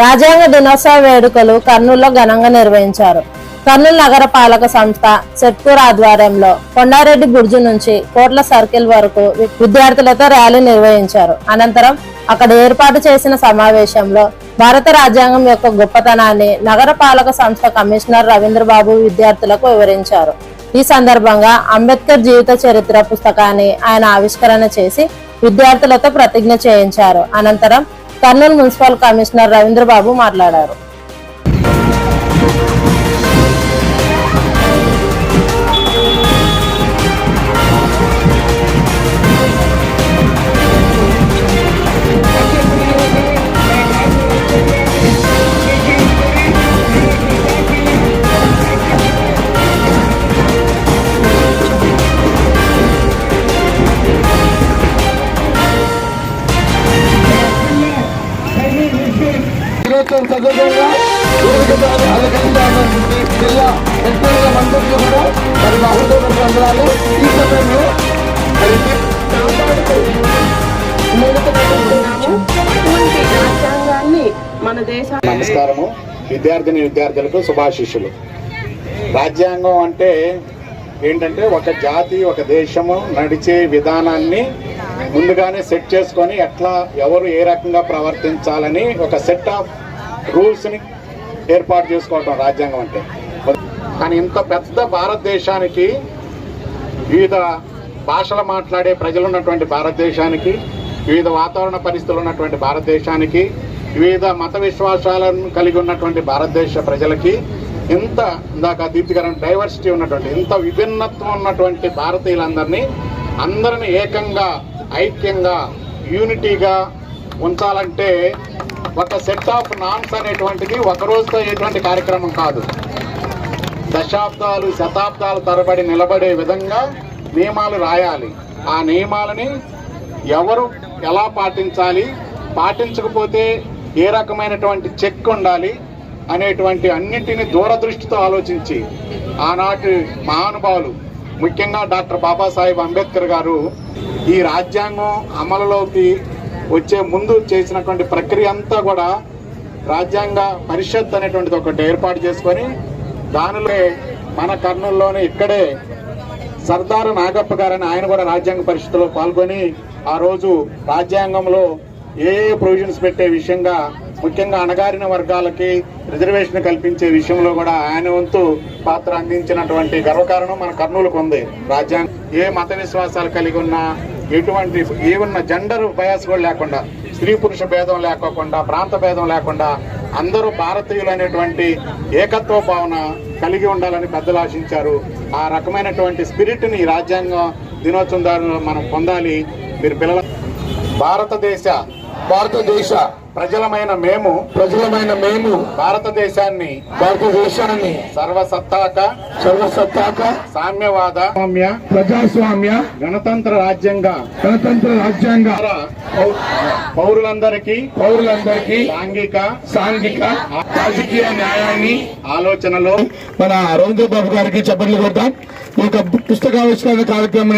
రాజ్యాంగ దినోత్సవ వేడుకలు కర్నూలులో ఘనంగా నిర్వహించారు. కర్నూలు నగర పాలక సంస్థ సెట్కూర్ ఆధ్వర్యంలో కొండారెడ్డి బుర్జు నుంచి కోట్ల సర్కిల్ వరకు విద్యార్థులతో ర్యాలీ నిర్వహించారు. అనంతరం అక్కడ ఏర్పాటు చేసిన సమావేశంలో భారత రాజ్యాంగం యొక్క గొప్పతనాన్ని నగర పాలక సంస్థ కమిషనర్ రవీంద్రబాబు విద్యార్థులకు వివరించారు. ఈ సందర్భంగా అంబేద్కర్ జీవిత చరిత్ర పుస్తకాన్ని ఆయన ఆవిష్కరణ చేసి విద్యార్థులతో ప్రతిజ్ఞ చేయించారు. అనంతరం కర్నూలు మున్సిపల్ కమిషనర్ రవీంద్రబాబు మాట్లాడారు. జిల్లా మంత్రులు కూడా మరి ఈ సమయంలో మరి నమస్కారము. విద్యార్థిని విద్యార్థులకు శుభాశిష్యులు. రాజ్యాంగం అంటే ఏంటంటే ఒక జాతి ఒక దేశము నడిచే విధానాన్ని ముందుగానే సెట్ చేసుకొని ఎట్లా ఎవరు ఏ రకంగా ప్రవర్తించాలని ఒక సెట్ ఆఫ్ రూల్స్ని ఏర్పాటు చేసుకోవటం రాజ్యాంగం అంటే. కానీ ఇంత పెద్ద భారతదేశానికి వివిధ భాషలు మాట్లాడే ప్రజలు ఉన్నటువంటి భారతదేశానికి వివిధ వాతావరణ పరిస్థితులు ఉన్నటువంటి భారతదేశానికి వివిధ మత విశ్వాసాలను కలిగి ఉన్నటువంటి భారతదేశ ప్రజలకి ఇంత ఇందాక దీప్తికరం డైవర్సిటీ ఉన్నటువంటి ఇంత విభిన్నత్వం ఉన్నటువంటి భారతీయులందరినీ అందరిని ఏకంగా ఐక్యంగా యూనిటీగా ఉంచాలంటే ఒక సెట్ ఆఫ్ నామ్స్ అనేటువంటిది ఒక రోజుతో అయ్యేటువంటి కార్యక్రమం కాదు. దశాబ్దాలు శతాబ్దాల తరబడి నిలబడే విధంగా నియమాలు రాయాలి. ఆ నియమాలని ఎవరు ఎలా పాటించాలి పాటించకపోతే ఏ రకమైనటువంటి చెక్ ఉండాలి అనేటువంటి అన్నింటిని దూరదృష్టితో ఆలోచించి ఆనాటి మహానుభావులు ముఖ్యంగా డాక్టర్ బాబాసాహెబ్ అంబేద్కర్ గారు ఈ రాజ్యాంగం అమలులోకి వచ్చే ముందు చేసినటువంటి ప్రక్రియ అంతా కూడా రాజ్యాంగ పరిషత్ అనేటువంటిది ఒకటి ఏర్పాటు చేసుకొని దానిలో మన కర్నూలులోనే ఇక్కడే సర్దార్ నాగప్ప గారని ఆయన కూడా రాజ్యాంగ పరిషత్లో పాల్గొని ఆ రోజు రాజ్యాంగంలో ఏ ఏ ప్రొవిజన్స్ పెట్టే విషయంగా ముఖ్యంగా అణగారిన వర్గాలకి రిజర్వేషన్ కల్పించే విషయంలో కూడా ఆయన వంతు పాత్ర అందించినటువంటి గర్వకారణం మన కర్నూలుకు ఉంది. రాజ్యాంగం ఏ మత విశ్వాసాలు కలిగి ఉన్నా ఎటువంటి ఏమన్నా జెండర్ బయాస్ కూడా లేకుండా స్త్రీ పురుష భేదం లేకోకుండా ప్రాంత భేదం లేకుండా అందరూ భారతీయులు అనేటువంటి ఏకత్వ భావన కలిగి ఉండాలని పెద్దలు ఆశించారు. ఆ రకమైనటువంటి స్పిరిట్ని ఈ రాజ్యాంగ దినోత్సవం మనం పొందాలి. మీరు పిల్లల భారతదేశ భారతదేశ ప్రజలమైన మేము ప్రజలమైన మేము భారతదేశాన్ని భారతదేశాన్ని సర్వసత్తాక సర్వసత్తాక సామ్యవాద సామ్య ప్రజాస్వామ్య గణతంత్ర రాజ్యంగా గణతంత్ర రాజ్యాంగ పౌరులందరికీ పౌరులందరికీ సాంఘిక సాంఘిక రాజకీయ న్యాయాన్ని ఆలోచనలో మన రవీంద్ర బాబు గారికి చెప్పట్లు కొడతాం. ఈ యొక్క పుస్తకావిష్కరణ కార్యక్రమం